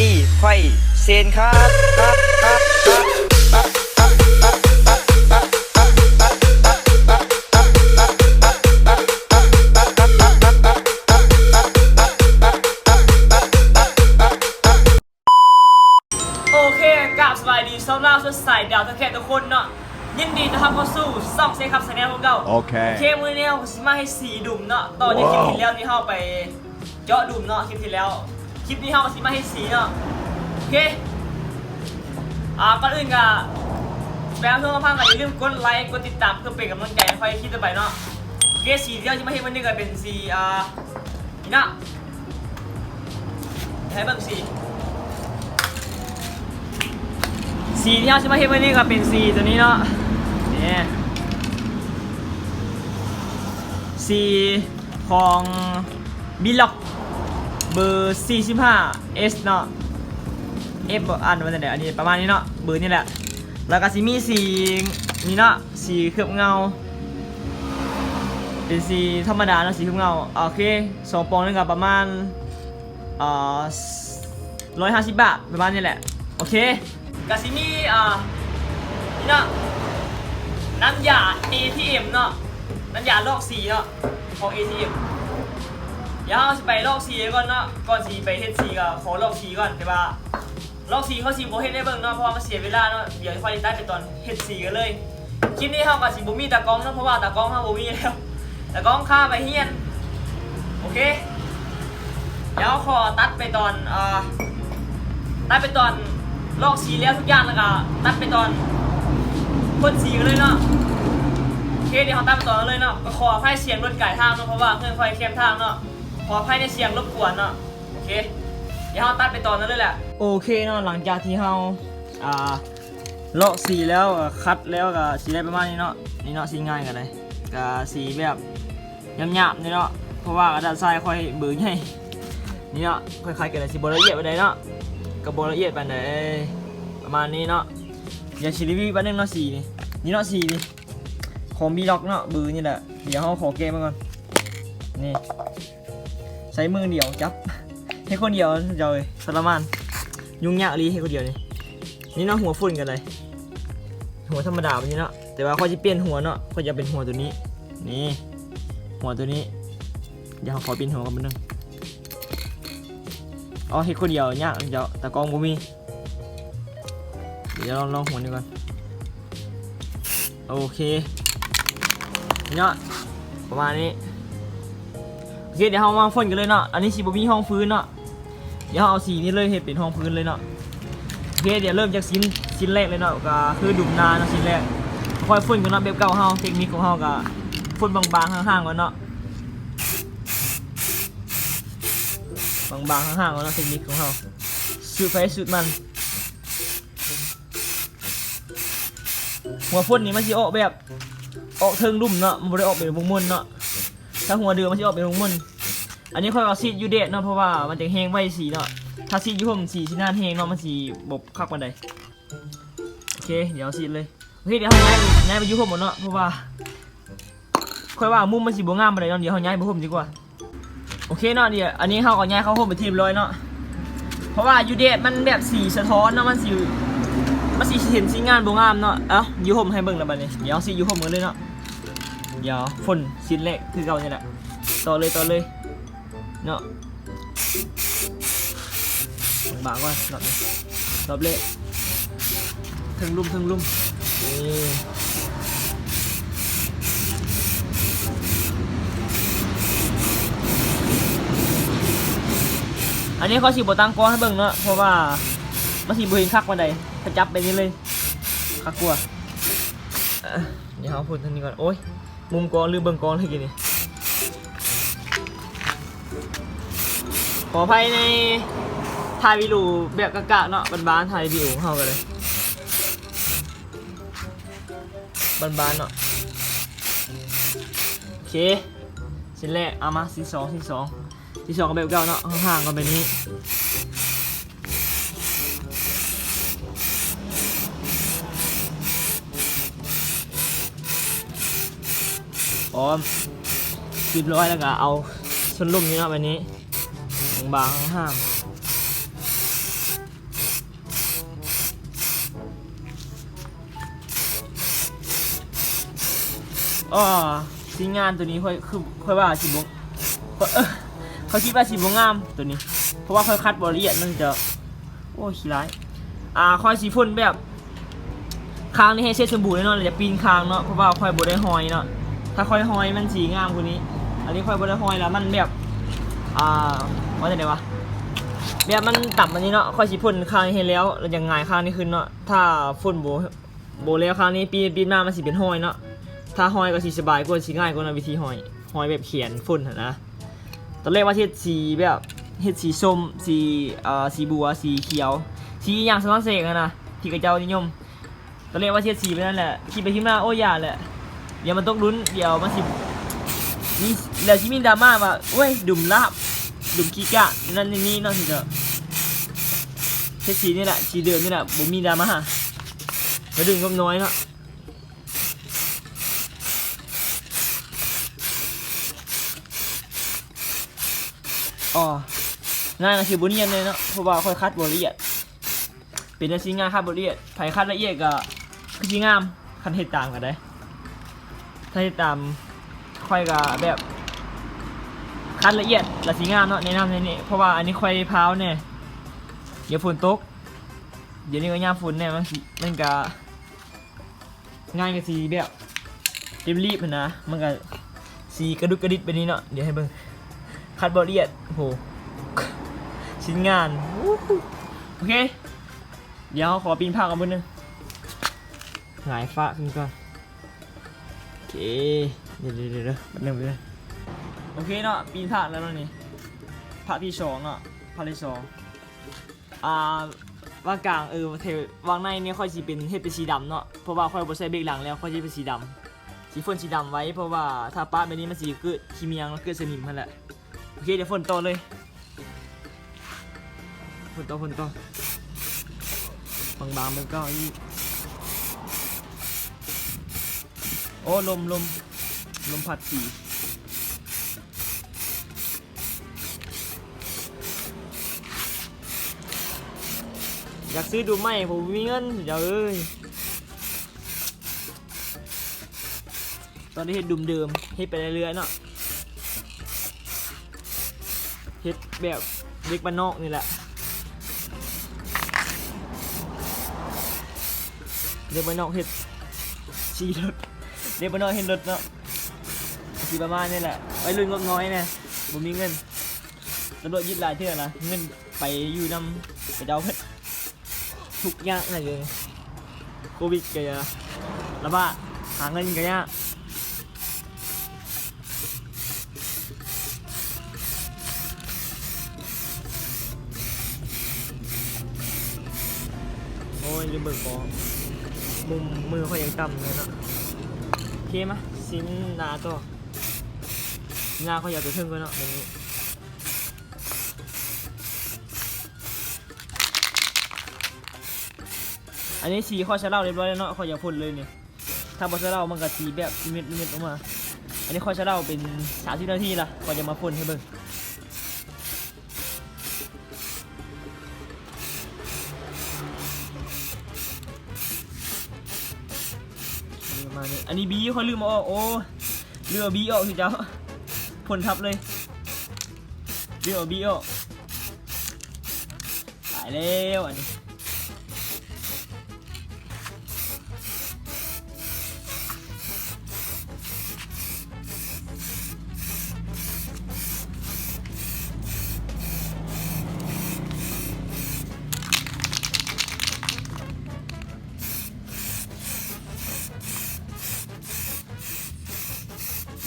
ดีไข่เซนครับครับครับครับโอเคกราบสบายดีสำหรับสดใสดาวทั้งแค่ทุกคนเนาะยินดีต้อนรับเข้าสู่ซ่องเซคับสแนลของเราโอเคโอเคมือเนี้ยผมสิมาให้สีดุมเนาะตอนนี้คลิปที่แล้วที่เข้าไปเจาะดุมเนาะคลิปที่แล้ว คลิปนี้เขาสิมาให้สีเนาะโอเคอ่าก่อนอื่นก็แปลเพื่อนมาพังก็อย่าลืมกดไลค์กดติดตามเพื่อเป็นกำลังใจให้คอยคลิปต่อไปเนาะโอเคสีที่เราจะมาให้วันนี้ก็เป็นสีอ่านี่นาะให้เบิ่งสีสีที่เราจะมาเห็นวันนี้ก็เป็นสีตัวนี้เนาะนี่สีของบิล็อก เบอร์45 S เนาะ F อ่านว่าจะไหนอันนี้ประมาณนี้เนาะเบอร์นี่แหละ แล้วก็สีมีสีนี่เนาะสีเคลือบเงา เป็นสีธรรมดาเนาะสีเคลือบเงาโอเคสองปองนึงก็ประมาณอ่าร้อยห้าสิบบาทประมาณนี้แหละ โอเคกาซิมีอ่านี่เนาะน้ำยา ATM เนาะน้ำยาลอกสีเนาะของ ATM เดี๋ยวเราสิไปลอกสีก่อนเนาะก่อนสีไปเฮ็ดสีก็ขอลอกสีก่อนแต่ว่าลอกสีเขาสีโบเฮ็ดได้เบิ่งเนาะเพราะว่ามันเสียเวลาเนาะเดี๋ยวค่อยได้ไปตอนเฮ็ดสีกันเลยคลิปนี้เฮากับสีบ่มีตากล้องเนาะเพราะว่าตากล้องเฮาบ่มีแล้วตากล้องค่าไปเฮียนโอเคเดี๋ยวขอตัดไปตอนอ่าตัดไปตอนลอกสีแล้วทุกอย่างแล้วก็ตัดไปตอนพ่นสีกันเลยเนาะโอเคเดี๋ยวเราตัดไปตอนนั้นเลยเนาะก็ขออภัยเสียงรถไก่ทางเนาะเพราะว่าเครื่องไฟเข้มทางเนาะ ออภัยในเสียงรบกวนเนาะโอเคเดี๋ยวเราตัดไปตอนนั้นเลยแหละโอเคเนาะหลังจากที่เราอ่าลอกสีแล้วก็คัดแล้วก็สีได้ประมาณนี้เนาะนี่เนาะสีง่ายกันเลยก็สีแบบหยาบๆนี่เนาะเพราะว่ากระดาษทรายค่อยเบื่อใหญ่นี่เนาะค่อยๆกันเลยสีบละเอียดไปเลยเนาะกระบวนละเอียดปานประมาณนี้เนาะอย่าชิลิวีแป๊บนึงเนาะสีนี่นี่เนาะสีนี่ของบีล็อกเนาะบือนี่แหละเดี๋ยวเขาขอเกมมาก่อนนี่ ใช้มือเดียวจับให้คนเดียวเจ้าเลยสารมาน ยุ่งยากลีให้คนเดียวนี่นี่เนาะหัวฝุ่นกันเลย หัวธรรมดาแบบนี้เนาะแต่ว่าเขาจะเปลี่ยนหัวเนาะเขาจะเป็นหัวตัวนี้ นี่ หัวตัวนี้เดี๋ยวขอเปลี่ยนหัวกันแป๊บนึงอ๋อเฮ็ดคนเดียวยากเดี๋ยวแต่กองบ่มีเดี๋ยวลองลองหัวนี่ก่อนโอเคเนาะประมาณนี้ เคเดี๋ยวเรามาพ่นกันเลยเนาะ อันนี้สีบมีห้องพื้นเนาะ เดี๋ยวเราเอาสีนี้เลยเฮ็ดเป็นห้องพื้นเลยเนาะ โอเคเดี๋ยวเริ่มจากชิ้นชิ้นแรกเลยเนาะก็คือดุมนาเนาะชิ้นแรก ค่อยพ่นกันเนาะแบบเก่าเฮาเทคนิคของเฮาก็พ่นบางๆห่างๆก่อนเนาะ บางๆห่างๆแล้วเทคนิคของเราสูตรไฟสูตรมัน หัวพ่นนี่มันจะออกแบบออกเทิงรุ่มเนาะมันไม่ได้ออกเป็นวงมนเนาะถ้าหัวเดือมันจะออกเป็นวงมน อันนี้ค่อยเอาซีดยูเดตเนาะเพราะว่ามันจะแห้งไวสีเนาะถ้าซีดยูผมสีสีนานแห้งเนาะมันสีบบคักปันใดโอเคเดี๋ยวซีดเลยโอเคเดี๋ยวเขาย้ายย้ายไปยูผมหมดเนาะเพราะว่าค่อยว่ามุมมันสีบวงามปันใดเนาะเดี๋ยวเขาย้ายไปผมดีกว่าโอเคเนาะเดี๋ยวอันนี้เขาก็ย้ายเข้าโฮมไปนทีมร้อยเนาะเพราะว่ายูเดตมันแบบสีสะท้อนเนาะมันสีมันสีเห็นสีงานบวงามเนาะเอ้ายูโฮมให้เบิ่งแล้วบัดนี้เดี๋ยวสียูโฮมกันเลยเนาะเดี๋ยวฝนชิ้นแรกคือเก่านี่แหละต่อเลยต่อเลย เนาะบางๆก่อนรอบนี้รอบเละถึงลุ่มถึงลุ่มนี่อันนี้เขาสีบตั้งกล้องให้เบิ่งเนาะเพราะว่ามันสีบเห็นคักวันใดถ้าจับไปนี่เลยคักกลัวอะเดี๋ยวเอาพูดทางนี้ก่อนโอ้ยมุมกองหรือเบิ่งกองเลยกินนี่ ขออภัยในถ่ายวิดีโอแบบกะๆเนาะบ้านๆถ่ายวิดีโอของเฮากันเลยบ้านๆเนาะโอเคชิ้นแรกเอามาชิ้นสองชิ้นสองชิ้นสองก็แบบเก่าเนาะห่างๆกันแบบนี้พร้อมเรียบร้อยแล้วก็เอาชนลุ่มนี้เนาะแบบนี้ บางห้างอ๋อชิ้งานตัวนี้ค่อยคือค่อยว่าชิบุงเขาคิดว่าชิบุงงามตัวนี้ เพราะว่าค่อยคัดบริเวณนั่นนจะโอ้ขี้ร้าย อ่าค่อยสีฟุ่นแบบคางนี่ให้เช็ดสมบูรแน่นอนเลยจะปีนคางเนาะเพราะว่าค่อยบริเวณหอยเนาะถ้าค่อยหอยมันสีงามกวนี้ อันนี้ค่อยบริเวณหอยแล้วมันแบบ อ่าว่าจะไงวะแบบมันต่ำอันนี้เนาะค่อยสิพ่นคางนี้ให้แล้วแล้วยังไงคางนี้ขึ้นเนาะถ้าพ่นโบโบแล้วคางนี้ปีปีนมามันสิเป็นห้อยเนาะถ้าห้อยก็สิสบายกว่าสิง่ายกว่านวิธีห้อยห้อยแบบเขียนพ่นหั่นนะตอนแรกว่าเฮ็ดสีแบบเฮ็ดสีส้มสีเอ่อสีบัวสีเขียว สีอย่างสมัครเสกนะที่กระเจ้านิยมตอนแรกว่าเฮ็ดสีไปนั่นแหละคิดไปคิดมาโอ้ยย่าแหละเดี๋ยวมันต้องลุ้นเดี๋ยวมันสิ มีแล้วที่มีดราม่าว่าเว้ยดุมลาบดุมขี้กะนั่นนี่นี่เนาะสิเถอะเทคสีนี่แหละสีเดิมนี่แหละผมมีดราม่ามาดึงก็น้อยเนาะอ๋อง่ายนะคือบเนียนเลยเนาะเพราะว่าค่อยคัดบละเอียด เป็นอาชีพงานคัดบละเอียดไผคัดละเอียดก็คือสีงามคันเห็ดตามกันได้ถ้าเห็ดตาม ค่อยก็แบบคัดละเอียดละสีงามเนาะแนะนำในนี้เพราะว่าอันนี้ควายพร้าวเนี่ยเดี๋ยวฝนตก เดี๋ยวนี้ก็ย่าฝนเนี่ยมันสิมันก็ง่ายกับสีแบบรีบรีบนะมันก็สีกระดุกกระดิกไปนี้เนาะเดี๋ยวให้เบิ่งคัดบอละเอียดโหชิ้นงานโอเค เดี๋ยวขอปีนผ้ากันบนนึงหงายฟ้าขึ้นก่อนโอเค เดี๋ยวเดี๋ยวเดี๋ยวเดี๋ยวแป๊บนึงแป๊บนึงโอเคเนาะปีนผาแล้วเนาะนี่ผาที่สองเนาะผาที่สองอ่าว่างกลางเออเทวางในเนี่ยค่อยสีเป็นเฮ็ดเป็นสีดำเนาะเพราะว่าค่อยบ่ใส่เบรกหลังแล้วค่อยสิเป็นสีดำสีฝนสีดำไว้เพราะว่าถ้าป้าแบบนี้มันสีเกิดขี้เมียงแล้วเกิดสนิมนั่นแหละโอเคเดี๋ยวฝนต่อเลยฝนต่อฝนต่อบางๆมันก็อีโอ้ลมลม ลมพัดสีอยากซื้อดูไหมผมมีเงินเดี๋ยวเอ้ยตอนนี้เฮ็ดดุมเดิมเฮ็ดไปเรื่อยๆเนาะเฮ็ดแบบเด็กบ้านนอกนี่แหละเด็กบ้านนอกเฮ็ดชีรถเด็กบ้านนอกเฮ็ดรถเนาะ สีประมาณนี้แหละไปรุ่นงบน้อยเนี่ยผมมีเงินตำรวจยึดหลายเท่านะเงินไปอยู่นำไปเจ้าเพชรทุกอย่างเลย โควิดก็จะระบาดหาเงินก็ยากโอ้ยลืมเบิกของมุมมือเขายังต่ำเลยเนาะโอเคมะซิมหนาตัว หน้าเขาอยากจะเทิงก็เนาะตรงนี้อันนี้สีข้อชะเล่าเรียบร้อยแล้วเนาะข้ออย่าพ่นเลยเนี่ยถ้าบอชะเล่ามันก็สีแบบเม็ดเม็ดออกมา อันนี้ข้อชะเล่าเป็นสามสิบนาทีละก่อนจะมาพ่นให้เบิ่งมาณนี้อันนี้บีเขาลืมเอาออกโอ้เรือบีออกสิเจ้า พ่นทับเลยเรือบีออกตายแล้วอันนี้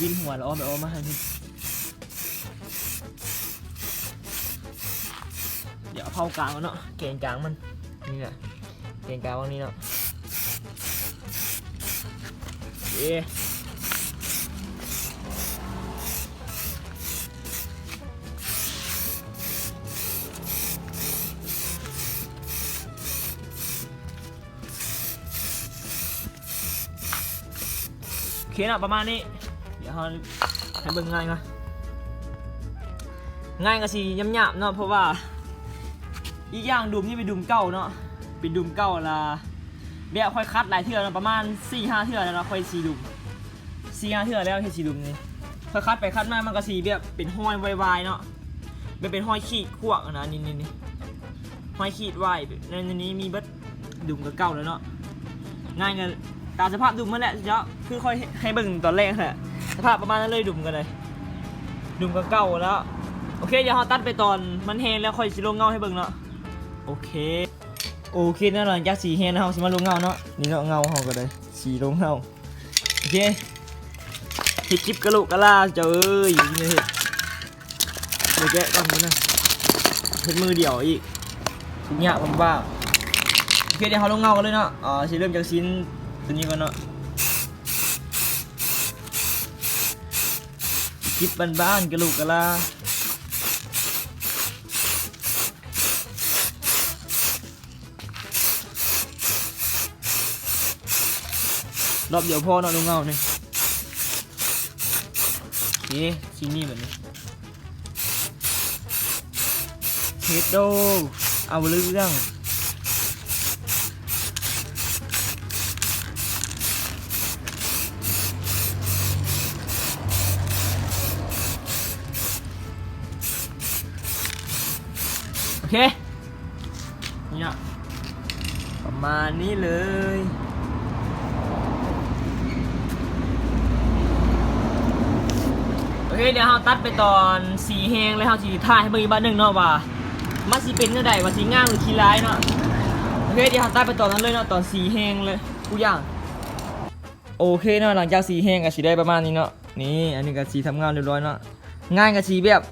วินหัวแล้วอ้อมไปอ้อมมาให้พี่ ดี๋ยวเอาเผากลางมันเนาะเกณฑ์กลางมันนี่แหละเกณฑ์กลางวันนี้เนาะเอ๊โอเคนะประมาณนี้ เดี๋ยวเราให้เบิ่งง่ายก่อนง่ายก็สิยำๆเนาะเพราะว่า อีกอย่างดุมนี่เป็นดุมเก่าเนาะเป็นดุมเก่าละแบบค่อยคัดหลายเทื่อประมาณ4 5เทื่อแล้วเนาะค่อยสีดุมสีงาเถื่อแล้วเฮ็ดสีดุมนี่ถ้าคัดไปคัดมามันก็สีแบบเป็นห้อยวายๆเนาะแบบเป็นห้อยขีดขวกนะนี่นี่นี่ห้อยขีดวายในนี้มีเบิดดุมกับเก่าแล้วเนาะง่ายเงินตามสภาพดุมมันแหละเนาะคือค่อยให้เบิ่งตอนแรกแหละสภาพประมาณนั้นเลยดุมกันเลยดุมกับเก่าแล้วโอเคเดี๋ยวเราตัดไปตอนมันแห้งแล้วค่อยสิลงเงาให้เบิ่งเนาะ โอเค โอเคนะหลังจากสีแห้งแล้วเราสิมาลงเงาเนาะนี่เนาะเงาเขาก็เลยสีลงเงาโอเคเฮ็ดคลิปกะโหลกกะลาเจ้าเอ้ยอยู่นี่เฮ็ดเดี๋ยวแกะก่อนนะเฮ็ดมือเดียวอีกทุกอย่างผมว่าโอเคเดี๋ยวเขาลงเงากันเลยเนาะอ่าสิเริ่มจากชิ้นตัวนี้ก่อนเนาะคลิปบ้านๆกะโหลกกะลา รอบเดียวพ่อเนาะลงเงาเนี่ยนี่ชิ้นนี้แบบนี้เทสโดเอาเรื่องโอเคเนี่ยประมาณนี้เลย โอ เคเดี๋ยวเราตัดไปตอนสีแหงแล้วเราสีถ่ายให้เบิ่งอีกบ้านหนึ่งเนาะว่ามันสีเป็นเท่าใดว่าสีง่ามหรือขี้ร้ายเนาะโอเคเดี๋ยวเราตัดไปตอนนั้นเลยเนาะตอนสีแหงเลยกูย่างโอเคเนาะหลังจากสีแหงก็สีได้ประมาณนี้เนาะนี่อันนี้ก็สีทำงานเรียบร้อยเนาะง่ายกับสีแบบ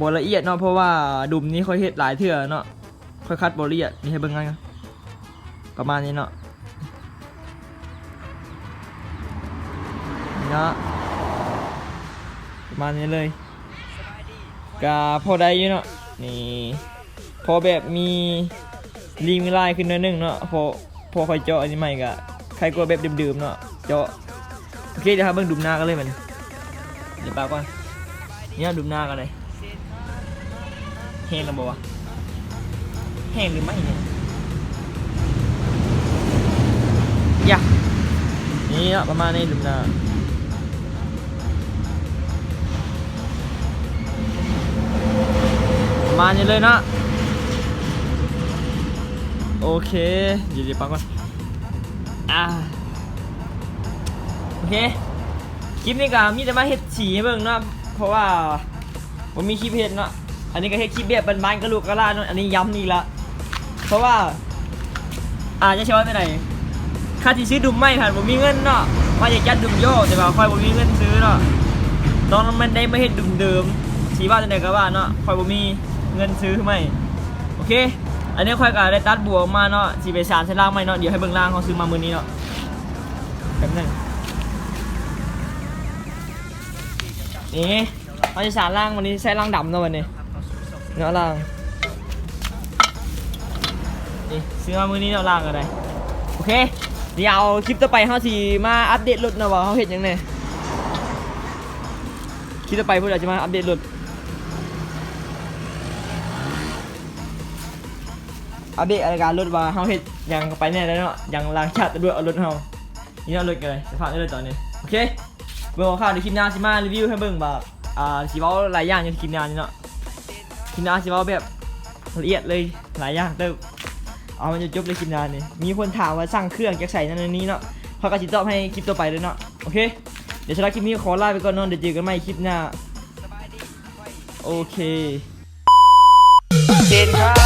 บละเอียดเนาะเพราะว่าดุมนี้ค่อยเฮ็ดหลายเทื่อเนาะค่อยคัดบละเอียดนี่ให้เบิ่งง่ายประมาณนี้เนาะนี่เนาะ มาณนี้เลยกาพอได้อยู่เนาะนี่พอแบบมีรีมีลายขึ้นหนิดนึงเนาะพอพอคอยเจาะอันนี้ใหม่กะใครกลัวแบบดื่มๆเนาะเจาะโอเคเดี๋ยวครับเบิ่งดุมหน้ากันเลยมันเดี๋ยวปากก่อนเนี่ยดุมหน้ากันเลยแห้งแล้วบ่วะแห้งหรือไม่เนี่ยอย่านี่ประมาณนี้ดุมหน้า ประมาณนี้เลยนะ โอเคเดี๋ยวเดี๋ยวปังก่อนอ่าโอเค คลิปนี้ก็มีแต่มาเฮ็ดฉี่ให้เบิ่งเนาะเพราะว่าผมมีคลิปเฮ็ดเนาะอันนี้ก็เฮ็ดคลิปแบบบ้านๆกระลูกกระลาเนาะอันนี้ย้ำนี่ละเพราะว่าอาจจะใช้ว่าไปไหนค่าที่ซื้อดุมไม่ผ่านผมมีเงินเนาะว่าอยากจัดดุมโยแต่ว่าคอยผมมีเงินซื้อเนาะตอนนั้นมันได้มาเห็ดดุมเดิมสีว่าจะไหนก็ว่าเนาะคอยบ่มี เงินซื้อไหมโอเค อันนี้คอยก็ได้ตัดบัวกมาเนาะสีไปสารเส้นล่างไหมเนาะเดี๋ยวให้เบิ่งล่างเขาซื้อมามือนี้เนาะแป๊บนึงนี่เขาจะสารล่างวันนี้ใช้ล่างดำเนาะวันนี้เนาะล่างนี่ซื้อมามือนี้เนาะล่างอะไรโอเคเดี๋ยวเอาคลิปต่อไปเขาสีมาอัปเดตรถนะว่าเขาเห็นยังไงคิดจะไปพวกเราจะมาอัปเดตรถ อัปเดตอาการรถว่าเฮาเฮ็ดยังไปแน่แล้วเนาะยังล้างชาติด้วยเอารถเฮานี่เนารถกันเลยสภาพนี้เลยตอนนี้โอเคเบิ่งข่าวในคลิปหน้าสิมารีวิวให้เบิ่งแบบอ่าสิเว้าหลายอย่างในคลิปหน้านี่เนาะคลิปหน้าสิเว้าแบบละเอียดเลยหลายอย่างเติบเอามันจะจบเลยคลิปหน้านี่มีคนถามว่าสั่งเครื่องจากใส่นั่นนี้เนาะเขาก็สิตอบให้คลิปต่อไปเลยเนาะโอเคเดี๋ยวสำหรับคลิปนี้ขอลาไปก่อนนอนเดี๋ยวเจอกันใหม่คลิปหน้าโอเคเชนครับ